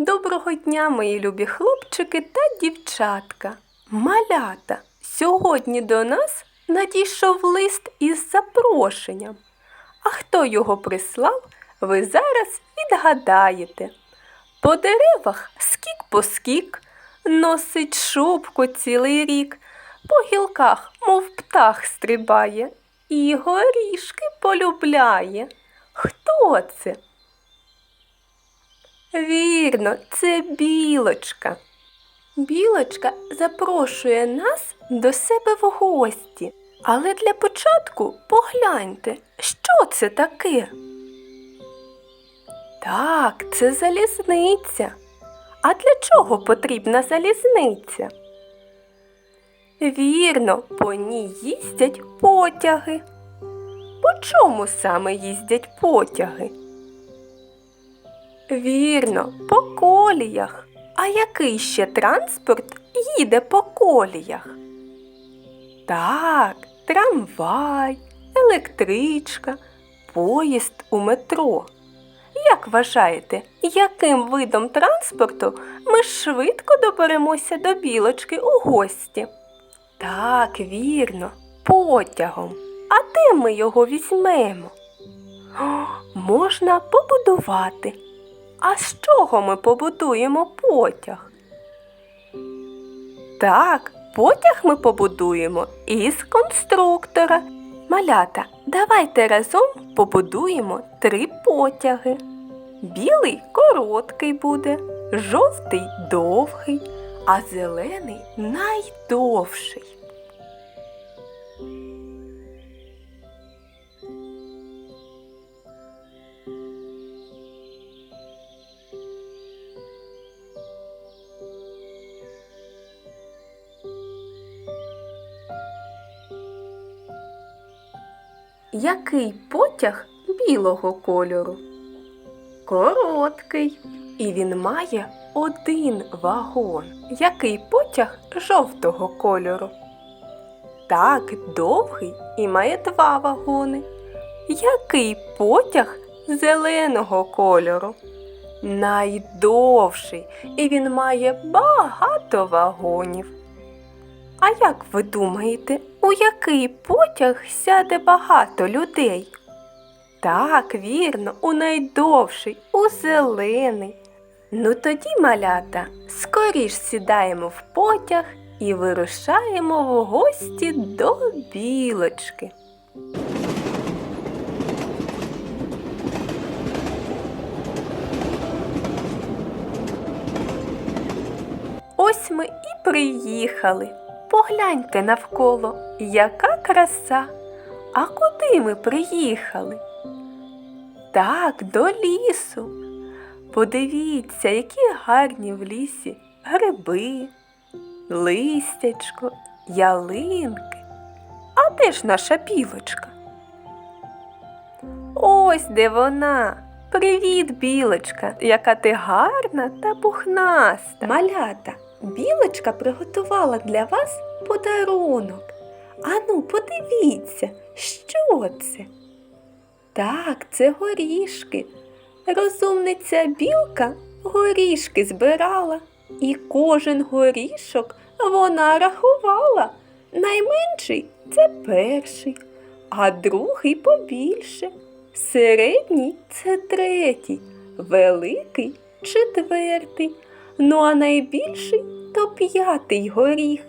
Доброго дня, мої любі хлопчики та дівчатка. Малята, сьогодні до нас надійшов лист із запрошенням. А хто його прислав, ви зараз відгадаєте. По деревах скік по скік, носить шубку цілий рік, по гілках, мов птах, стрибає, і горішки полюбляє. Хто це? Вірно, це білочка. Білочка запрошує нас до себе в гості. Але для початку погляньте, що це таке? Так, це залізниця. А для чого потрібна залізниця? Вірно, по ній їздять потяги. По чому саме їздять потяги? Вірно, по коліях. А який ще транспорт їде по коліях? Так, трамвай, електричка, поїзд у метро. Як вважаєте, яким видом транспорту ми швидко доберемося до білочки у гості? Так, вірно, потягом. А де ми його візьмемо? О, можна побудувати. А з чого ми побудуємо потяг? Так, потяг ми побудуємо із конструктора. Малята, давайте разом побудуємо три потяги. Білий короткий буде, жовтий довгий, а зелений найдовший. Який потяг білого кольору? Короткий. І він має один вагон. Який потяг жовтого кольору? Так, довгий і має два вагони. Який потяг зеленого кольору? Найдовший, і він має багато вагонів. А як ви думаєте, у який потяг сяде багато людей? Так, вірно, у найдовший, у зелений. Ну тоді, малята, скоріш сідаємо в потяг і вирушаємо в гості до білочки. Ось ми і приїхали. Погляньте навколо, яка краса. А куди ми приїхали? Так, до лісу. Подивіться, які гарні в лісі гриби, листячко, ялинки. А де ж наша білочка? Ось де вона. Привіт, білочка, яка ти гарна та пухнаста. Малята, білочка приготувала для вас подарунок. Ану, подивіться, що це? Так, це горішки. Розумниця білка горішки збирала, і кожен горішок вона рахувала. Найменший це перший, а другий побільше. Середній це третій, великий четвертий, ну а найбільший то п'ятий горіх.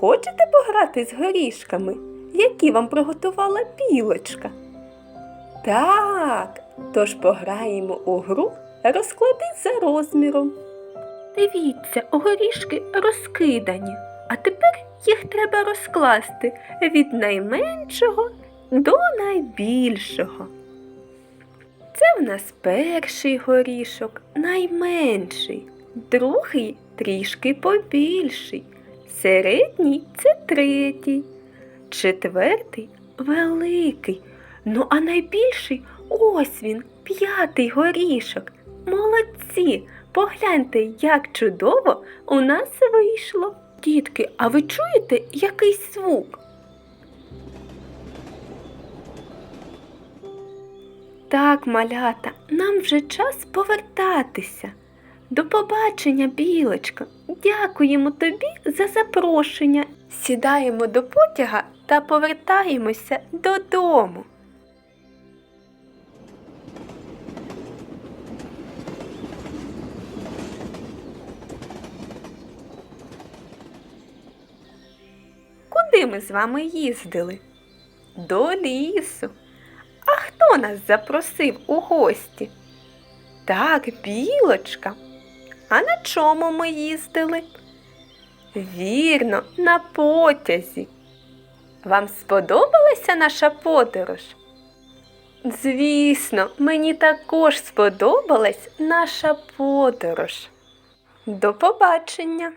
Хочете пограти з горішками, які вам приготувала білочка? Так, тож пограємо у гру розклади за розміром. Дивіться, горішки розкидані, а тепер їх треба розкласти від найменшого до найбільшого. Це в нас перший горішок, найменший, другий трішки побільший, середній це третій, четвертий великий. Ну, а найбільший ось він, п'ятий горішок. Молодці! Погляньте, як чудово у нас вийшло. Дітки, а ви чуєте якийсь звук? Так, малята, нам вже час повертатися. До побачення, білочка. Дякуємо тобі за запрошення. Сідаємо до потяга та повертаємося додому. Куди ми з вами їздили? До лісу. А хто нас запросив у гості? Так, білочка. А на чому ми їздили? Вірно, на потязі. Вам сподобалася наша подорож? Звісно, мені також сподобалась наша подорож. До побачення!